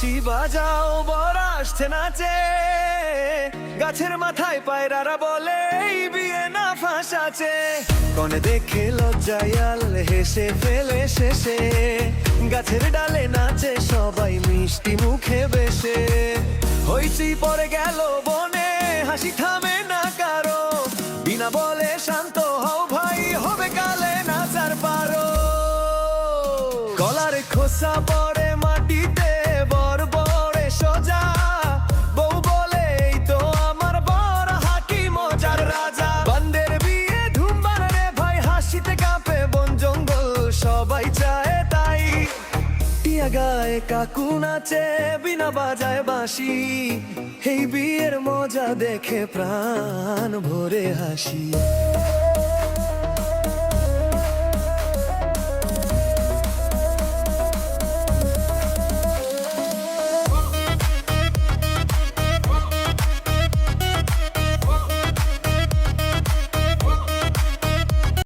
বাঁশি বাজাও, বর আসছে নাচে। গাছের মাথায় পায়রারা বলে বিয়ে না ফাঁস আছে কনে দেখে লজ্জায়াল হেসে ফেলে শেষে। গাছের ডালে নাচে, সবাই মিষ্টি মুখে বেসে হইচি পরে গেল বনে, হাসি থামে না কারও। বিনা বলে শান্ত হও ভাই, হবে কালে নাচার পারো। গলার খোসা পড়ে মাটিতে টিয়া গায়ে কাকু নাচে বিনা বাজায় বাঁশি। এই বিয়ের মজা দেখে প্রাণ ভরে হাসি।